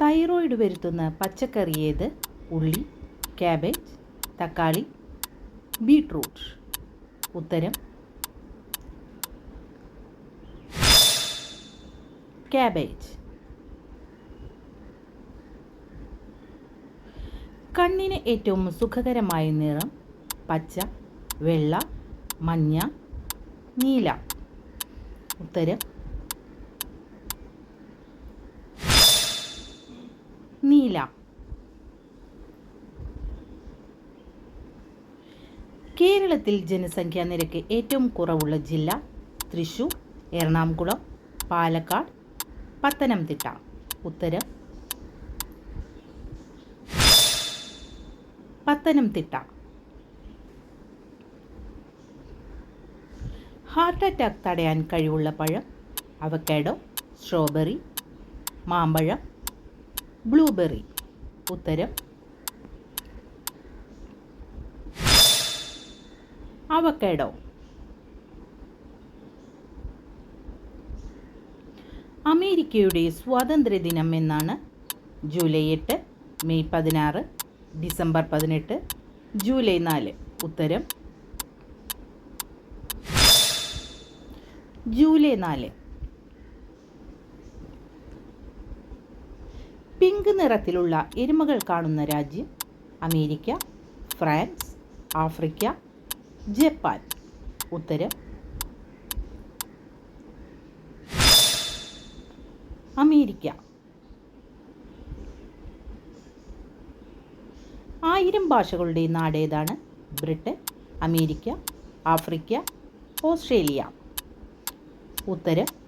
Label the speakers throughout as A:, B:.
A: Thyroid വരുത്തുന്ന പച്ചക്കറി ഏത്? ഉള്ളി ക്യാബേജ് തക്കാളി ബീട്രൂട്ട്. ഉത്തരം ക്യാബേജ്. കണ്ണിന് ഏറ്റവും സുഖകരമായ നിറം പച്ച വെള്ള മഞ്ഞ നീല. ഉത്തരം നീല കേരളത്തിൽ ജനസംഖ്യാ നിരക്ക് ഏറ്റവും കുറവുള്ള ജില്ല തൃശൂർ എറണാകുളം പാലക്കാട് പത്തനംതിട്ട. ഉത്തരം? പത്തനംതിട്ട. ഹാർട്ട് അറ്റാക്ക് തടയാൻ കഴിവുള്ള പഴം അവക്കാഡോ സ്ട്രോബെറി മാമ്പഴം ബ്ലൂബെറി. ഉത്തരം? അവക്കേഡോ അമേരിക്കയുടെ സ്വാതന്ത്ര്യദിനം എന്നാണ് ജൂലൈ എട്ട് മെയ് പതിനാറ് ഡിസംബർ പതിനെട്ട് ജൂലൈ നാല്. ഉത്തരം? ജൂലൈ നാല്. പിങ്ക് നിറത്തിലുള്ള എരുമകൾ കാണുന്ന രാജ്യം അമേരിക്ക ഫ്രാൻസ് ആഫ്രിക്ക ജപ്പാൻ. ഉത്തരം അമേരിക്ക. ആയിരം ഭാഷകളുടെ നാടേതാണ് ബ്രിട്ടൻ അമേരിക്ക ആഫ്രിക്ക ഓസ്ട്രേലിയ. ഉത്തരം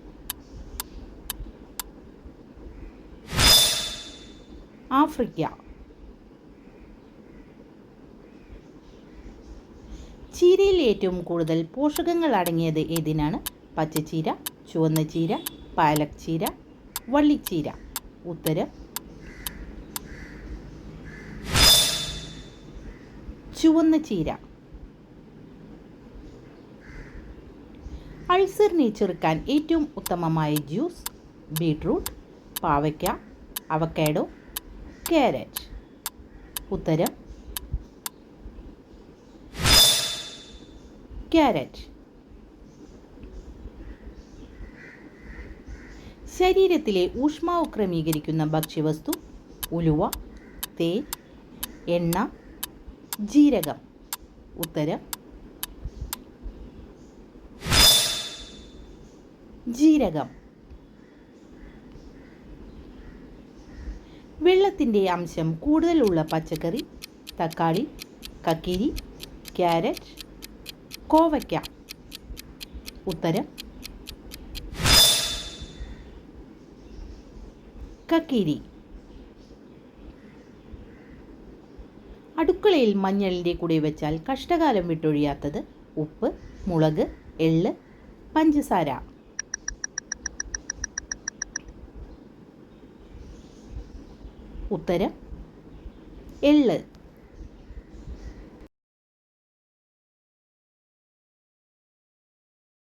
A: ആഫ്രിക്ക. ചീരയിൽ ഏറ്റവും കൂടുതൽ പോഷകങ്ങൾ അടങ്ങിയത് ഏതിനാണ്? പച്ചച്ചീര ചുവന്ന ചീര പാലക് ചീര വള്ളിച്ചീര. ഉത്തരം? ചുവന്ന ചീര. അൾസറിനെ ചെറുക്കാൻ ഏറ്റവും ഉത്തമമായ ജ്യൂസ് ബീട്രൂട്ട് പാവയ്ക്ക അവക്കാഡോ ക്യാരറ്റ്. ഉത്തരം? ക്യാരറ്റ്. ശരീരത്തിലെ ഊഷ്മാവ് ക്രമീകരിക്കുന്ന ഭക്ഷ്യവസ്തു ഉലുവ തേൻ എണ്ണ ജീരകം. ഉത്തരം? ജീരകം. വെള്ളത്തിന്റെ അംശം കൂടുതലുള്ള പച്ചക്കറി തക്കാളി കക്കിരി ക്യാരറ്റ് കോവയ്ക്ക. ഉത്തരം കക്കിരി. അടുക്കളയിൽ മഞ്ഞളിന്റെ കൂടെ വെച്ചാൽ കഷ്ടകാലം വിട്ടൊഴിയാത്തത് ഉപ്പ് മുളക് എള്ള് പഞ്ചസാര. ഉത്തരം എള്ള്